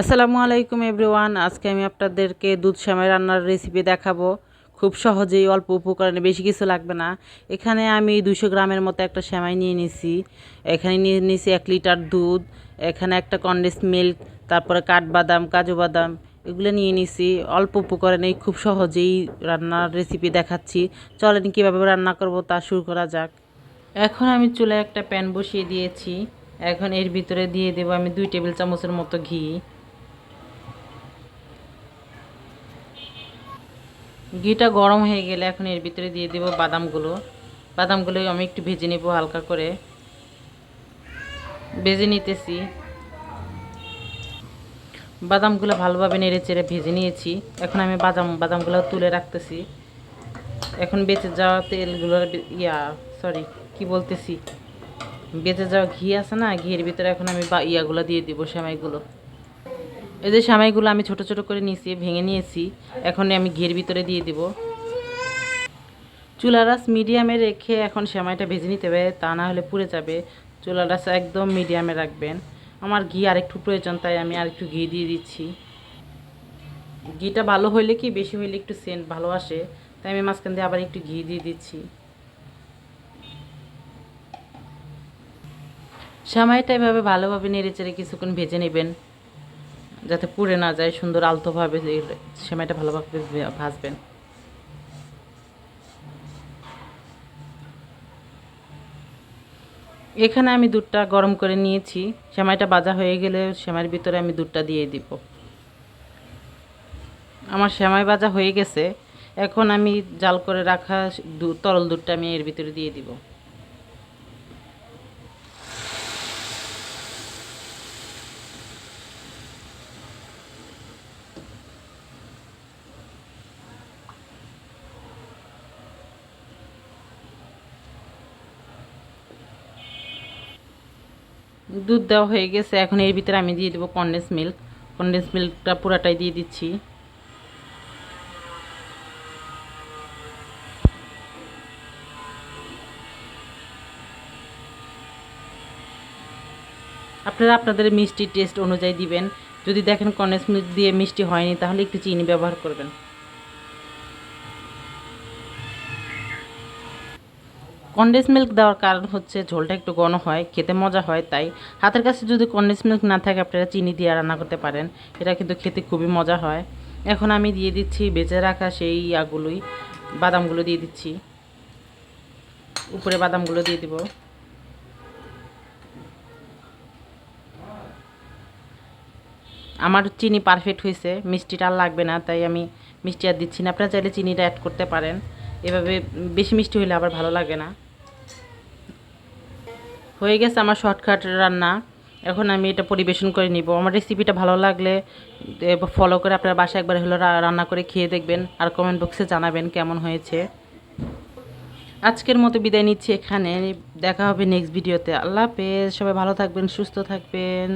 আসসালামু আলাইকুম এভরিওয়ান। আজকে আমি আপনাদেরকে দুধ সেমাই রান্নার রেসিপি দেখাবো। খুব সহজেই অল্প উপকরণে বেশি কিছু লাগবে না। এখানে আমি দুশো গ্রামের মতো একটা সেমাই নিয়ে নিছি। এখানে নিয়ে নিছি এক লিটার দুধ, এখানে একটা কন্ডেন্স মিল্ক তারপরে কাঠবাদাম, কাজু বাদাম, এগুলো নিয়ে নিছি। অল্প উপকরণেই খুব সহজেই রান্নার রেসিপি দেখাচ্ছি। চলেন কীভাবে রান্না করব তা শুরু করা যাক। এখন আমি চুলায় একটা প্যান বসিয়ে দিয়েছি। এখন এর ভিতরে দিয়ে দেবো আমি দুই টেবিল চামচের মতো ঘি। ঘিটা গরম হয়ে গেলে এখন এর ভিতরে দিয়ে দেবো বাদামগুলো। বাদামগুলো আমি একটু ভেজে নেব হালকা করে। ভেজে নিতেছি। বাদামগুলো ভালোভাবে নেড়ে চেড়ে ভেজে নিয়েছি। এখন আমি বাদাম, বাদামগুলো তুলে রাখতেছি। এখন বেঁচে যাওয়া তেলগুলোর ইয়া সরি কি বলতেছি? বেঁচে যাওয়া ঘি আছে না, ঘিয়ের ভিতরে এখন আমি বা, ইয়াগুলো দিয়ে দিব, সেমাইগুলো। এই যে সামাইগুলো আমি ছোট ছোট করে নিয়েছি, ভেঙে নিয়েছি এখন আমি ঘিয়ের ভিতরে দিয়ে দিব। চুলারাস মিডিয়ামে রেখে এখন সেমাইটা ভেজে নিতে হবে, তা না হলে পুড়ে যাবে। চুলারাস একদম মিডিয়ামে রাখবেন। আমার ঘি আরেকটু প্রয়োজন, তাই আমি আরেকটু ঘি দিয়ে দিচ্ছি। ঘিটা ভালো হইলে কি, বেশি হইলে একটু সেন্ট ভালো আসে, তাই আমি মাঝখান দিয়ে আবার একটু ঘি দিয়ে দিচ্ছি। সেমাইটা এভাবে ভালোভাবে নেড়ে চেড়ে কিছুক্ষণ ভেজে নেবেন। যাতে পুড়ে না যায়, সুন্দর আলতোভাবে সেমাইটা ভালোভাবে ভাজবেন। এখানে আমি দুধটা গরম করে নিয়েছি। সেমাইটা বাজা হয়ে গেলে সেমাইয়ের ভিতরে আমি দুধটা দিয়ে দিব। আমার সেমাই বাজা হয়ে গেছে। এখন আমি জাল করে রাখা তরল দুধটা আমি এর ভিতরে দিয়ে দিব। দুধ দেওয়া হয়ে গেছে। এখন এর ভিতরে আমি দিয়ে দেবো কন্ডেন্স মিল্ক কন্ডেন্স মিল্কটা পুরাটাই দিয়ে দিচ্ছি। আপনারা আপনাদের মিষ্টি টেস্ট অনুযায়ী দিবেন। যদি দেখেন কন্ডেন্স মিল্ক দিয়ে মিষ্টি হয়নি, তাহলে একটু চিনি ব্যবহার করবেন। কন্ডেন্স মিল্ক দেওয়ার কারণ হচ্ছে ঝোলটা একটু ঘন হয়, খেতে মজা হয়, তাই হাতের কাছে যদি কন্ডেন্স মিল্ক না থাকে আপনারা চিনি দিয়ে রান্না করতে পারেন। এটা কিন্তু খেতে খুবই মজা হয়। এখন আমি দিয়ে দিচ্ছি বেঁচে রাখা সেই ইয়াগুলোই বাদামগুলো দিয়ে দিচ্ছি। উপরে বাদামগুলো দিয়ে দিব। আমার চিনি পারফেক্ট হয়েছে, মিষ্টিটা আর লাগবে না, তাই আমি মিষ্টি আর দিচ্ছি না। আপনারা চাইলে চিনিটা অ্যাড করতে পারেন। এভাবে বেশি মিষ্টি হলে আবার ভালো লাগে না। হয়ে গেছে আমার শর্টকাট রান্না। এখন আমি এটা পরিবেশন করে নিব। আমার রেসিপিটা ভালো লাগলে ফলো করে আপনার বাসায় একবার হলো রান্না করে খেয়ে দেখবেন আর কমেন্ট বক্সে জানাবেন কেমন হয়েছে। আজকের মতো বিদায় নিচ্ছি এখানে। দেখা হবে নেক্সট ভিডিওতে আল্লাহ হাফেজ। সবাই ভালো থাকবেন, সুস্থ থাকবেন।